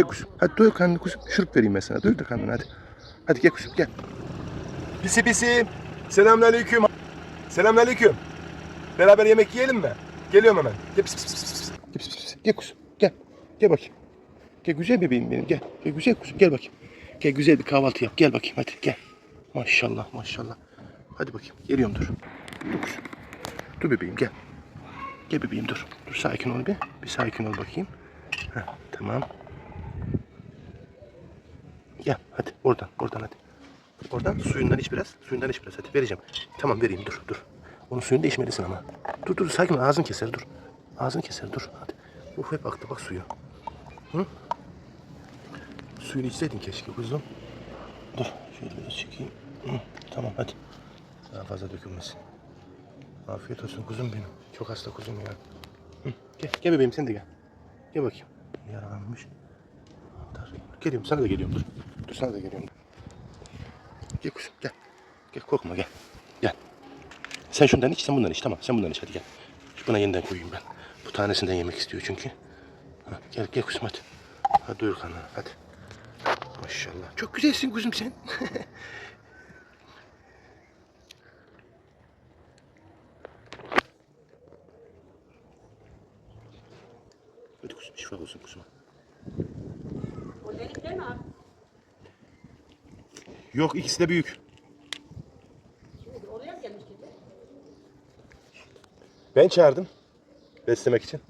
Gel kuzum. Hadi doyur karnını kuzum. Şurup vereyim ben sana. Doyur da karnını hadi. Hadi gel kuzum gel. Pisi pisi. Selamünaleyküm. Selamünaleyküm. Beraber yemek yiyelim mi? Geliyorum hemen. Gel pis pis pis pis. Gel pis pis pis. Gel kuzum. Gel. Gel bakayım. Gel güzel bebeğim benim. Gel. Gel güzel kuzum. Gel bakayım. Gel güzel bir kahvaltı yap. Gel bakayım hadi gel. Maşallah maşallah. Hadi bakayım. Geliyorum dur. Dur kuzum. Dur bebeğim gel. Gel bebeğim dur. Dur sakin ol bir. Bir sakin ol bakayım. Heh, tamam. Gel hadi oradan oradan hadi. Oradan suyundan iç biraz. Suyundan iç biraz hadi vereceğim. Tamam vereyim dur dur. Onun suyunu da içmelisin ama. Dur dur sakin ol ağzın keser dur. Ağzın keser dur hadi. Uf hep aktı bak suyu. Hı? Suyunu içseydin keşke kuzum. Dur şöyle biraz çekeyim. Hı, tamam hadi. Daha fazla dökülmesin. Afiyet olsun kuzum benim. Çok hasta kuzum ya. Hı, gel, gel bebeğim sen de gel. Gel bakayım. Yaralanmış. Geliyorum sana da geliyorum dur. Dur sana da geliyorum. Gel kuzum gel. Gel korkma gel. Gel. Sen şundan iç sen bundan iç tamam. Sen bundan iç hadi gel. Buna yeniden koyayım ben. Bu tanesinden yemek istiyor çünkü. Ha, gel gel kuzum hadi. Hadi doyur karnını hadi. Maşallah. Çok güzelsin kuzum sen. Hadi kuzum şifa olsun kuzuma. O delik mi abi? Yok ikisi de büyük. Oraya mı gelmiş kedi? Ben çağırdım. Beslemek için.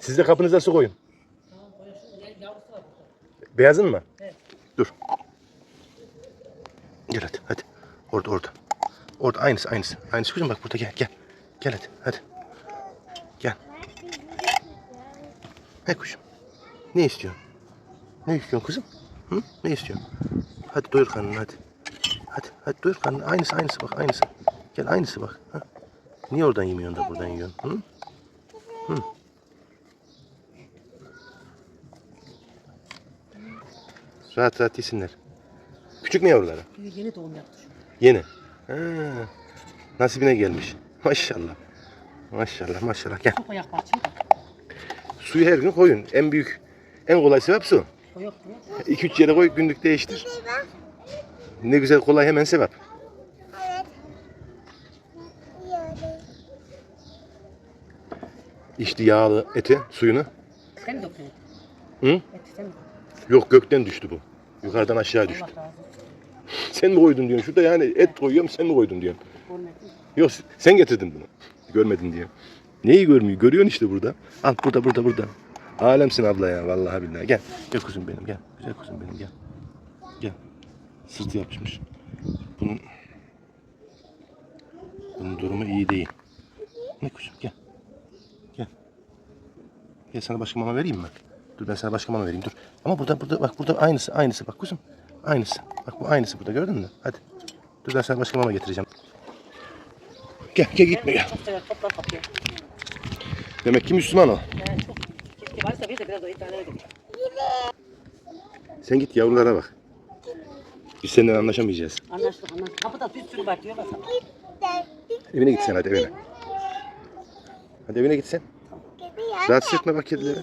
Siz de kapınıza su koyun. Beyazın mı? Evet. Dur. Gel hadi hadi. Orada orada. Orada aynısı aynısı. Aynısı kuzum bak burada gel gel. Gel hadi hadi. Gel. Ne kuşum? Ne istiyorsun? Ne istiyorsun kuzum? Hı? Ne istiyorsun? Hadi doyur karnını hadi. Hadi hadi doyur karnını. Aynısı aynısı bak aynısı. Gel aynısı bak. Ha? Niye oradan yemiyorsun da buradan yiyorsun? Hı? Hı? Rahat rahat yesinler. Küçük mü yavruları? Yeni doğum yaptı şu. Yeni. Ha, nasibine gelmiş. Maşallah. Maşallah maşallah. Gel. Çok ayak bahçe. Suyu her gün koyun. En büyük, en kolay sevap su. Yok mu? 2-3 yere koy günlük değiştir. Ne güzel kolay hemen sevap. İçti yağlı eti, suyunu. Sen mi? Hı? Et sen mi? Yok gökten düştü bu. Yukarıdan aşağı düştü. Sen mi koydun diyorsun. Şurada yani et koyuyorum sen mi koydun diyorsun. Yok sen getirdin bunu. Görmedin diye. Neyi görmüyor? Görüyorsun işte burada. Al burada burada burada. Alemsin abla ya vallahi billahi. Gel. Gel kuzum benim gel. Güzel kuzum benim gel. Gel. Sırtı yapışmış. Bunun bunun durumu iyi değil. Ne kuzum gel. Gel. Gel sana başka mama vereyim mi? Dur ben sana başka mama vereyim dur. Ama burada burada bak burada aynısı aynısı bak kuzum. Aynısı. Bak bu aynısı burada gördün mü? Hadi. Dur ben sana başka mama getireceğim. Gel gel gitme gel. Demek ki Müslüman o. Yani çok. De biraz o idare edelim. Sen git yavrulara bak. Biz seninle anlaşamayacağız. Anlaştık anlaştık. Kapıda bir sürü var diyorlar sana. Evine git sen hadi evine. Hadi evine git sen. Rahatsız etme bak kedileri.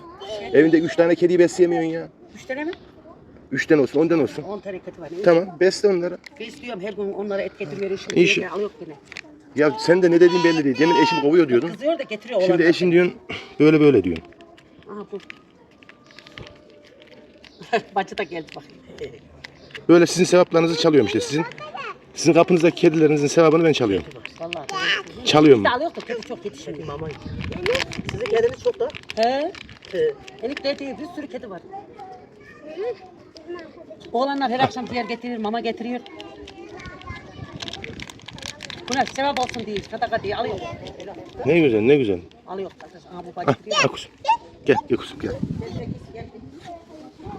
Evinde üç tane kediyi besleyemiyorsun ya. Üç tane mi? Üçten olsun, ondan olsun. On tane kedi var. Tamam, besle onları. Besliyorum her gün onlara et getiriyor. Şimdi şey. yerine alıyor yine. Ya sen de ne dediğin belli değil. Demin eşim kovuyor diyordun. Kızıyor da getiriyor. Şimdi olanlar. eşin diyorsun böyle böyle diyorsun. Aha bu. Bacı da geldi bak. Böyle sizin sevaplarınızı çalıyorum işte. Sizin sizin kapınızdaki kedilerinizin sevabını ben çalıyorum. Vallahi. Çalıyorum. Biz de alıyoruz da kedi çok yetişiyor. Mama. Sizin kediniz çok da. He. He. Enik dediği bir sürü kedi var. Oğlanlar her akşam yer getirir, mama getiriyor. Buna sevap olsun diye, sadaka diye alıyor. Ne güzel, ne güzel. Alıyor. Aha bu bacı kuzum. Gel, gel kuzum gel.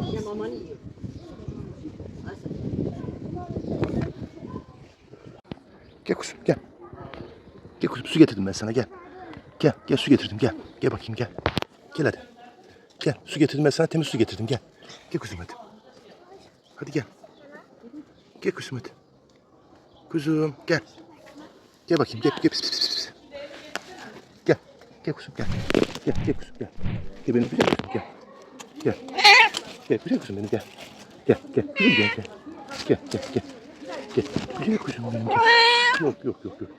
Ya mamanı yiyor. Gel kuzum gel. Gel kuzum su getirdim ben sana gel. Gel gel su getirdim gel. Gel bakayım gel. Gel hadi. Gel su getirdim ben sana temiz su getirdim gel. Gel kuzum hadi. Hadi gel. Gel kuzum hadi. Kuzum gel. Gel bakayım gel gel pis pis pis pis. Gel. Gel kuzum gel. Gel gel kuzum gel. Gel benim güzel kuzum gel. Gel. Gel güzel kızım benim gel. Gel gel kızım gel gel. Gel gel gel. Gel. Güzel kızım benim gel. Yok yok yok yok.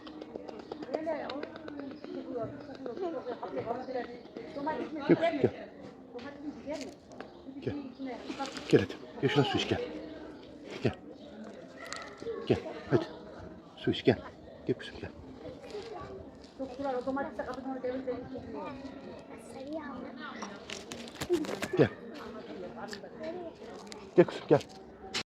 Kızım gel. Gel. Gel hadi. Şuna su iç gel. Gel. Gel hadi. Su iç gel. Gel kızım gel. Gel. Gel kızım gel.